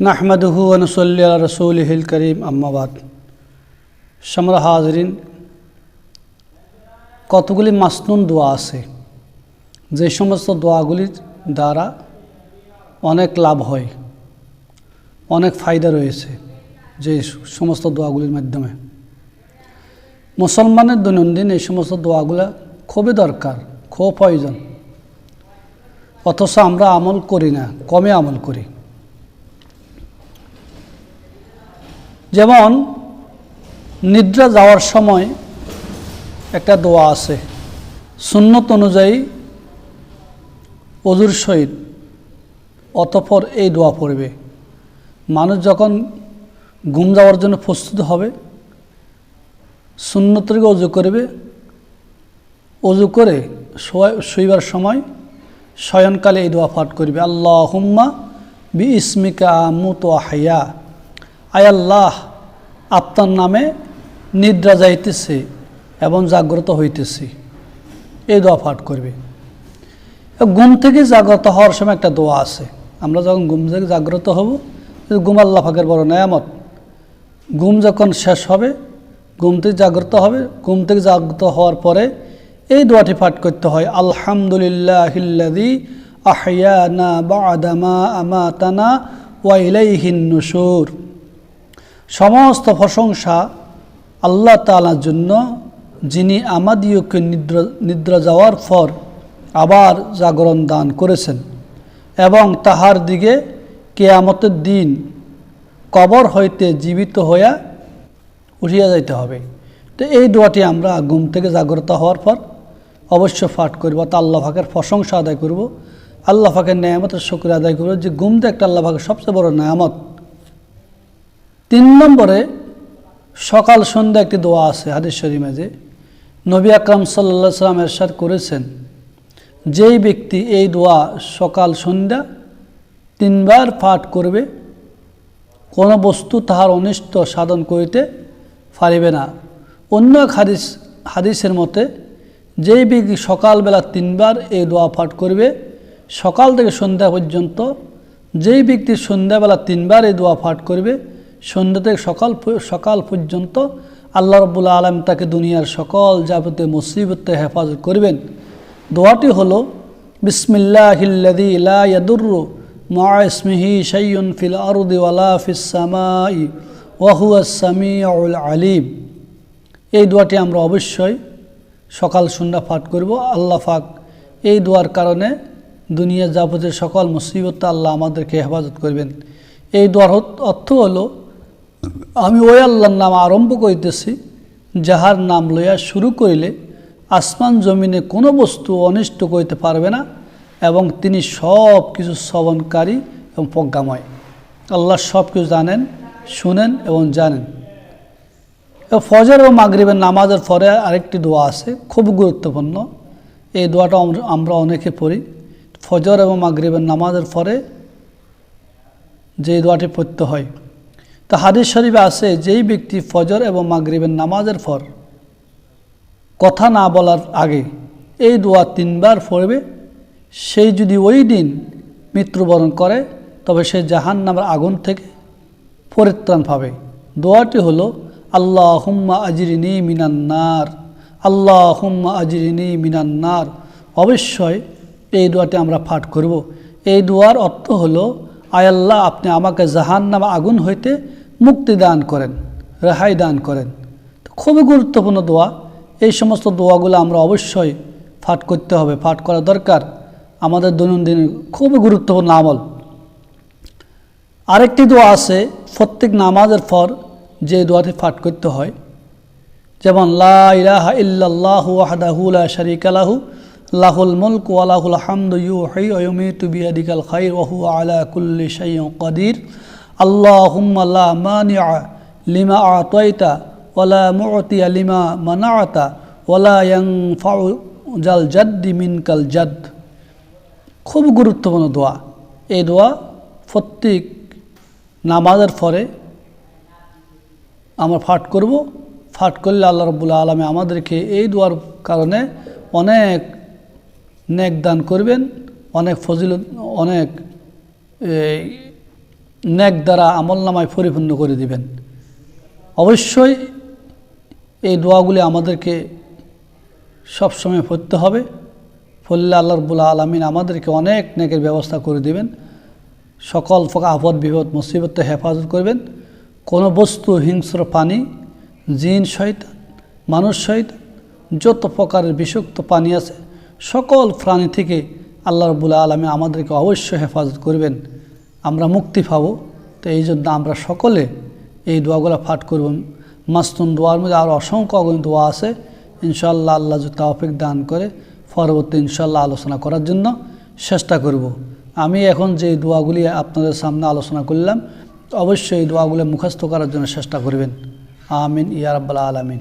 নাহমাদুহু আনসল্লি রসুলহিল করিম আম্মাবাদ সমরা হাজরিন কতগুলি মাসনুন দোয়া আছে? যে সমস্ত দোয়াগুলির দ্বারা অনেক লাভ হয়, অনেক ফায়দা রয়েছে যে সমস্ত দোয়াগুলির মাধ্যমে। মুসলমানের দৈনন্দিন এই সমস্ত দোয়াগুলো খুবই দরকার, খুব প্রয়োজন। অথচ আমরা আমল করি না, কমে আমল করি। যেমন নিদ্রা যাওয়ার সময় একটা দোয়া আছে, সুন্নত অনুযায়ী অজুর সহিত অতপর এই দোয়া পড়বে। মানুষ যখন ঘুম যাওয়ার জন্য প্রস্তুত হবে সুন্নতরিকে অজু করবে। অজু করে শুইবার সময় শয়নকালে এই দোয়া পাঠ করবে। আল্লাহ হুম্মা বি ইসমিকা মুত হাইয়া আয়াল্লাহ আপনার নামে নিদ্রা যাইতেছে এবং জাগ্রত হইতেছি। এই দোয়া পাঠ করবে। ঘুম থেকে জাগ্রত হওয়ার সময় একটা দোয়া আছে। আমরা যখন ঘুম থেকে জাগ্রত হব ঘুম আল্লাহ ফাঁকের বড় নেয়ামত, ঘুম যখন শেষ হবে, ঘুম থেকে জাগ্রত হবে, ঘুম থেকে জাগ্রত হওয়ার পরে এই দোয়াটি পাঠ করতে হয় আলহামদুলিল্লাহ আহিয়ানা বাদামা আমাতানা ওয়াইলাইহিন নুসুর সমস্ত প্রশংসা আল্লাহ তালার জন্য, যিনি আমাদিওকে নিদ্রা নিদ্রা যাওয়ার পর আবার জাগরণ দান করেছেন এবং তাহার দিকে কেয়ামতের দিন কবর হইতে জীবিত হইয়া উঠিয়া যাইতে হবে। তো এই দোয়াটি আমরা ঘুম থেকে জাগ্রত হওয়ার পর অবশ্য পাঠ করব, তা আল্লাহ ফাঁকের প্রশংসা আদায় করব। আল্লাহ ফাঁকের ন্যায়ামতের শুক্রিয়া আদায় করব যে ঘুমতে একটা আল্লাহ ফাঁকের সবচেয়ে বড় ন্যায়ামত তিন নম্বরে সকাল সন্ধ্যা একটি দোয়া আছে, হাদিস শরীমে যে, নবী আকরাম সাল্লা সাল্লাম এরশাদ করেছেন, যেই ব্যক্তি এই দোয়া সকাল সন্ধ্যা তিনবার পাঠ করবে, কোনো বস্তু তাহার অনিষ্ট সাধন করিতে পারিবে না। অন্য এক হাদিস, হাদিসের মতে, যেই ব্যক্তি সকালবেলা তিনবার এই দোয়া পাঠ করবে, সকাল থেকে সন্ধ্যা পর্যন্ত যেই ব্যক্তি সন্ধ্যাবেলা তিনবার এই দোয়া পাঠ করবে সন্ধ্যা থেকে সকাল সকাল পর্যন্ত আল্লাহ রব্বুল্লা আলম তাকে দুনিয়ার সকল যাবতীয় মুসিবতে হেফাজত করবেন। দোয়াটি হলো বিসমিল্লাহিল্লাদি লা ইয়াদুরু মা ইসমিহি শাইয়ুন ফিল আরদি ওয়ালা ফিস সামাই ওয়াহুয়া আলিম। এই দোয়াটি আমরা অবশ্যই সকাল সন্ধ্যা পাঠ করব। আল্লাহ ফাক এই দোয়ার কারণে দুনিয়া যাবতীয় সকল মুসিবত আল্লাহ আমাদেরকে হেফাজত করবেন। এই দোয়ার অর্থ হলো আমি ওই আল্লাহর নাম আরম্ভ করিতেছি, যাহার নাম লইয়া শুরু করিলে আসমান জমিনে কোনো বস্তু অনিষ্ট করিতে পারবে না এবং তিনি সব কিছু শ্রবণকারী এবং প্রজ্ঞাময়। আল্লাহ সব কিছু জানেন, শুনেন এবং জানেন। ফজর ও মাগরিবের নামাজের পরে আরেকটি দোয়া আছে, খুব গুরুত্বপূর্ণ। এই দোয়াটা আমরা অনেকে পড়ি। ফজর এবং মাগরিবের নামাজের পরে যে দোয়াটি পড়তে হয় তো হাদিস শরীফে আছে, যেই ব্যক্তি ফজর এবং মাগরিবের নামাজের পর কথা না বলার আগে এই দোয়া তিনবার পড়বে। সেই যদি ওই দিন মৃত্যুবরণ করে, তবে সে জাহান নামের আগুন থেকে পরিত্রাণ পাবে। দোয়াটি হলো আল্লাহ হুম্মা আজরিনী মিনান্নার আল্লাহ হুম্মা আজরিনী মিনান্নার অবশ্যই এই দোয়াটি আমরা পাঠ করব। এই দোয়ার অর্থ হলো আয়াল্লাহ আপনি আমাকে জাহান নাম আগুন হইতে মুক্তি দান করেন, রেহাই দান করেন। খুবই গুরুত্বপূর্ণ দোয়া। এই সমস্ত দোয়াগুলো আমরা অবশ্যই পাঠ করতে হবে, পাঠ করা দরকার। আমাদের দৈনন্দিন খুবই গুরুত্বপূর্ণ আমল। আরেকটি দোয়া আছে, প্রত্যেক নামাজের পর যে দোয়াটি পাঠ করতে হয়, যেমন, লা লাহু, লাহুল মুলক ওয়া লাহুল হামদু ইউহয়ি ওয়া ইউমীতু বিয়াদিকাল আলা কুল্লি আল্লাহুম্মা লা মানিআ লিমা আতাইতা ওয়া লা মু'তিয়া লিমা মানাআতা ওয়া লা ইয়ানফাউ জাল জাদ্দি মিনকাল জাদ। খুব গুরুত্বপূর্ণ দোয়া। এই দোয়া প্রত্যেক নামাজের পরে আমরা ফাট করব। ফাট করলে আল্লাহ রব্বুল্লা আলমে আমাদেরকে এই দোয়ার কারণে অনেক নেক দান করবেন, অনেক ফজিলত, অনেক ন্যাক দ্বারা আমল নামায় পরিপূর্ণ করে দিবেন। অবশ্যই এই দোয়াগুলি আমাদেরকে সবসময় পড়তে হবে। ফল্লে আল্লাহ রবুল্লা আলমিন আমাদেরকে অনেক নেকের ব্যবস্থা করে দিবেন। সকল ফকা আপদ বিপদ মুসিবতে হেফাজত করবেন। কোনো বস্তু, হিংস্র, পানি, জিন সহিত, মানুষ সহিত, যত প্রকারের বিষাক্ত পানি আছে, সকল প্রাণী থেকে আল্লাহ রবুল্লা আলমী আমাদেরকে অবশ্যই হেফাজত করবেন। আমরা মুক্তি পাব। তো এই জন্য আমরা সকলে এই দোয়াগুলো পাঠ করব। মাস্তুন দোয়ার মধ্যে আরও অসংখ্য অগণিত দোয়া আছে। ইনশাল্লাহ আল্লাহ যদি তাওফিক দান করে, পরবর্তী ইনশাল্লাহ আলোচনা করার জন্য চেষ্টা করব। আমি এখন যে দোয়াগুলি আপনাদের সামনে আলোচনা করলাম, অবশ্যই এই দোয়াগুলি মুখস্থ করার জন্য চেষ্টা করবেন। আমিন ইয়া রাব্বাল আলামিন।